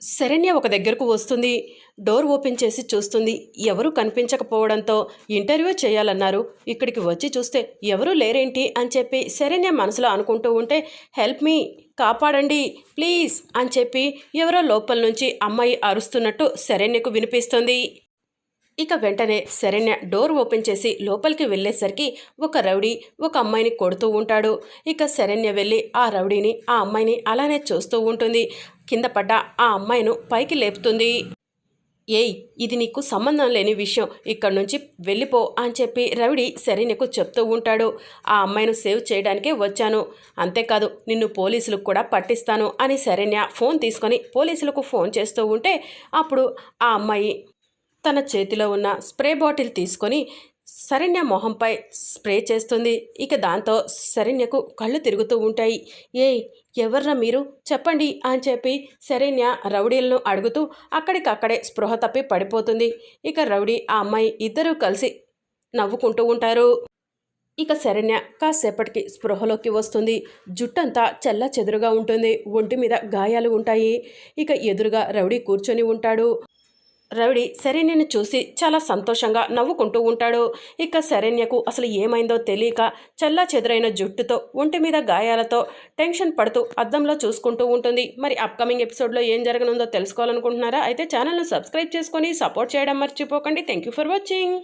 శరణ్య ఒక దగ్గరకు వస్తుంది. డోర్ ఓపెన్ చేసి చూస్తుంది. ఎవరు కనిపించకపోవడంతో ఇంటర్వ్యూ చేయాలన్నారు. ఇక్కడికి వచ్చి చూస్తే ఎవరూ లేరేంటి అని చెప్పి శరణ్య మనసులో అనుకుంటూ ఉంటే హెల్ప్ మీ కాపాడండి ప్లీజ్ అని చెప్పి ఎవరో లోపల నుంచి అమ్మాయి అరుస్తున్నట్టు శరణ్యకు వినిపిస్తుంది. ఇక వెంటనే శరణ్య డోర్ ఓపెన్ చేసి లోపలికి వెళ్ళేసరికి ఒక రౌడీ ఒక అమ్మాయిని కొడుతూ ఉంటాడు. ఇక శరణ్య వెళ్ళి ఆ రౌడీని ఆ అమ్మాయిని అలానే చూస్తూ ఉంటుంది. కింద పడ్డ ఆ అమ్మాయిను పైకి లేపుతుంది. ఏయ్ ఇది నీకు సంబంధం లేని విషయం. ఇక్కడ నుంచి వెళ్ళిపో అని చెప్పి రవిడి శరణ్యకు చెప్తూ ఉంటాడు. ఆ అమ్మాయిను సేవ్ చేయడానికే వచ్చాను. అంతేకాదు నిన్ను పోలీసులకు కూడా పట్టిస్తాను అని శరణ్య ఫోన్ తీసుకొని పోలీసులకు ఫోన్ చేస్తూ ఉంటే అప్పుడు ఆ అమ్మాయి తన చేతిలో ఉన్న స్ప్రే బాటిల్ తీసుకొని శరణ్య మొహంపై స్ప్రే చేస్తుంది. ఇక దాంతో శరణ్యకు కళ్ళు తిరుగుతూ ఉంటాయి. ఏ ఎవర్రా మీరు? చెప్పండి అని చెప్పి శరణ్య రౌడీలను అడుగుతూ అక్కడికక్కడే స్పృహ తప్పి పడిపోతుంది. ఇక రౌడీ ఆ అమ్మాయి ఇద్దరూ కలిసి నవ్వుకుంటూ ఉంటారు. ఇక శరణ్య కాసేపటికి స్పృహలోకి వస్తుంది. జుట్టంతా చెల్ల చెదురుగా ఉంటుంది. ఒంటి మీద గాయాలు ఉంటాయి. ఇక ఎదురుగా రౌడీ కూర్చొని ఉంటాడు. రవిడి శరణ్యను చూసి చాలా సంతోషంగా నవ్వుకుంటూ ఉంటాడు. ఇక శరణ్యకు అసలు ఏమైందో తెలియక చల్లా చెదురైన జుట్టుతో ఒంటి మీద గాయాలతో టెన్షన్ పడుతూ అద్దంలో చూసుకుంటూ ఉంటుంది. మరి అప్కమింగ్ ఎపిసోడ్లో ఏం జరగనుందో తెలుసుకోవాలనుకుంటున్నారా? అయితే ఛానల్ను సబ్స్క్రైబ్ చేసుకొని సపోర్ట్ చేయడం మర్చిపోకండి. Thank you for watching.